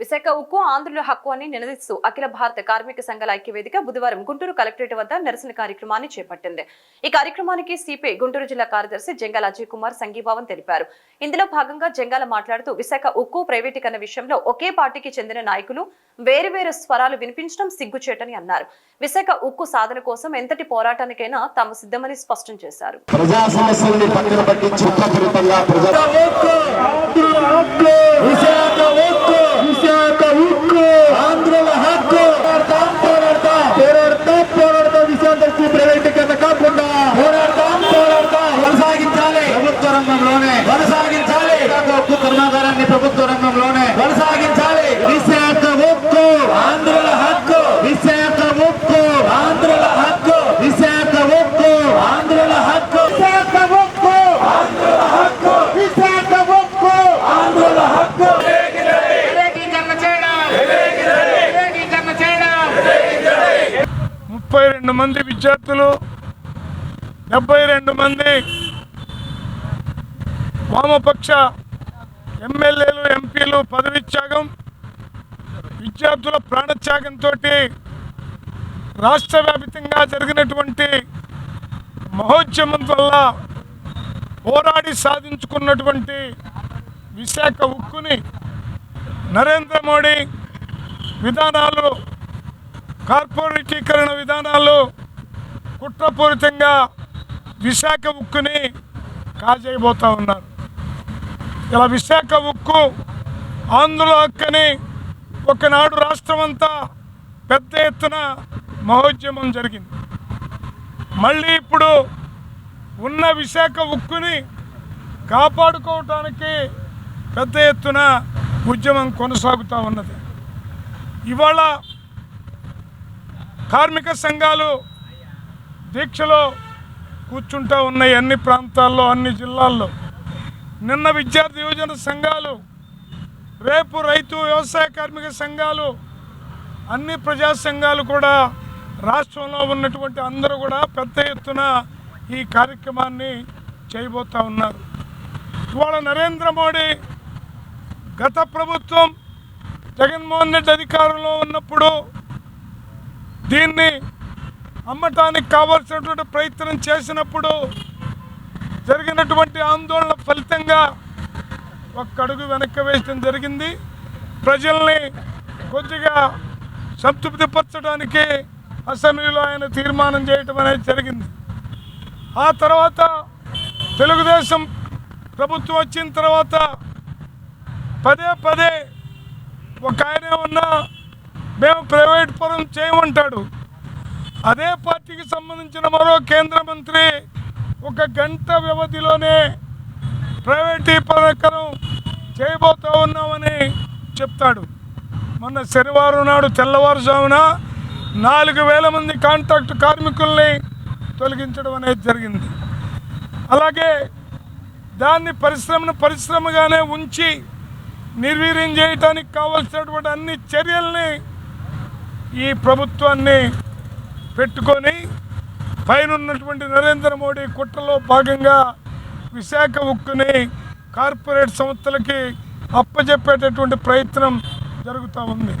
విశాఖ ఉక్కు ఆంధ్రుల హక్కు అని నినదిస్తూ అఖిల భారత కార్మిక సంఘాల ఐక్యవేదిక బుధవారం గుంటూరు కలెక్టరేట్ వద్ద నిరసన కార్యక్రమాన్ని చేపట్టింది. ఈ కార్యక్రమానికి సిపిఐ గుంటూరు జిల్లా కార్యదర్శి జంగాల అజయ్ కుమార్ సంఘీభావం తెలిపారు. ఇందులో భాగంగా జంగాల మాట్లాడుతూ విశాఖ ఉక్కు ప్రైవేటీకరణ విషయంలో ఒకే పార్టీకి చెందిన నాయకులు వేరు వేరు స్వరాలు వినిపించడం సిగ్గుచేటని అన్నారు. విశాఖ ఉక్కు సాధన కోసం ఎంతటి పోరాటానికైనా తాము సిద్ధమని స్పష్టం చేశారు. ప్రజా సమస్యల్ని పక్కన పెట్టి చుట్టపరితంగా ప్రజా విశాఖ ఉక్కు విశాఖ ఉక్కు ఆంధ్రుల హక్కు పోరాడతాం పోరాడతాం పోరాడతాం పోరాడతాం విశాఖ ఉక్కు ప్రైవేటీకరణ కాకుండా పోరాడతాం పోరాడతాం కొనసాగించాలి ప్రభుత్వ రంగంలోనే కొనసాగించాలి విశాఖ ఉక్కు కర్మాగారాన్ని ప్రభుత్వ రంగంలోనే కొనసాగించాలి విశాఖ ఉక్కు ఆంధ్రుల హక్కు విశాఖ ఉక్కు ఆంధ్రుల హక్కు విశాఖ ఉక్కు ఆంధ్రుల హక్కు విశాఖ ఉక్కు ఆంధ్రుల హక్కు విశాఖ ఉక్కు ఆంధ్రుల హక్కు వ్యతిరేకీకరణ చేయడం వ్యతిరేకీకరణ చేయడం ముప్పై రెండు మంది విద్యార్థులు డెబ్బై రెండు మంది వామపక్ష ఎమ్మెల్యేలు ఎంపీలు పదవిత్యాగం విద్యార్థుల ప్రాణత్యాగంతో రాష్ట్ర వ్యాప్తంగా జరిగినటువంటి మహోద్యమం వల్ల పోరాడి సాధించుకున్నటువంటి విశాఖ ఉక్కుని నరేంద్ర మోడీ విధానాలు కార్పొరేటీకరణ విధానాలు కుట్రపూరితంగా విశాఖ ఉక్కుని కాజేయబోతూ ఉన్నారు. ఇలా విశాఖ ఉక్కు ఆంధ్రుల హక్కని ఒకనాడు రాష్ట్రం అంతా పెద్ద ఎత్తున మహోద్యమం జరిగింది. మళ్ళీ ఇప్పుడు ఉన్న విశాఖ ఉక్కుని కాపాడుకోవటానికి పెద్ద ఎత్తున ఉద్యమం కొనసాగుతూ ఉన్నది. ఇవాళ కార్మిక సంఘాలు దీక్షలో కూర్చుంటూ ఉన్నాయి అన్ని ప్రాంతాల్లో అన్ని జిల్లాల్లో. నిన్న విద్యార్థి యువజన సంఘాలు రేపు రైతు వ్యవసాయ కార్మిక సంఘాలు అన్ని ప్రజా సంఘాలు కూడా రాష్ట్రంలో ఉన్నటువంటి అందరూ కూడా పెద్ద ఎత్తున ఈ కార్యక్రమాన్ని చేయబోతా ఉన్నారు. ఇవాళ నరేంద్ర మోడీ గత ప్రభుత్వం జగన్మోహన్ రెడ్డి అధికారంలో ఉన్నప్పుడు దీన్ని అమ్మటానికి కావాల్సినటువంటి ప్రయత్నం చేసినప్పుడు జరిగినటువంటి ఆందోళన ఫలితంగా ఒక అడుగు వెనక్కి వేయడం జరిగింది. ప్రజల్ని కొద్దిగా సంతృప్తిపరచడానికి అసెంబ్లీలో ఆయన తీర్మానం చేయటం అనేది జరిగింది. ఆ తర్వాత తెలుగుదేశం ప్రభుత్వం వచ్చిన తర్వాత పదే పదే ఒక ఆయనే ఉన్నా మేము ప్రైవేట్ పరం చేయమంటాడు. అదే పార్టీకి సంబంధించిన మరో కేంద్ర మంత్రి ఒక గంట వ్యవధిలోనే ప్రైవేటీకరణం చేయబోతా ఉన్నామని చెప్తాడు. మొన్న శనివారం నాడు తెల్లవారుజామున నాలుగు వేల మంది కాంట్రాక్ట్ కార్మికుల్ని తొలగించడం అనేది జరిగింది. అలాగే దాన్ని పరిశ్రమను పరిశ్రమగానే ఉంచి నిర్వీర్యం చేయడానికి కావలసినటువంటి అన్ని చర్యల్ని ఈ ప్రభుత్వాన్ని పెట్టుకొని పైన ఉన్నటువంటి నరేంద్ర మోడీ కుట్రలో భాగంగా విశాఖ ఉక్కుని కార్పొరేట్ సంస్థలకి అప్పచెప్పేటటువంటి ప్రయత్నం జరుగుతూ ఉంది.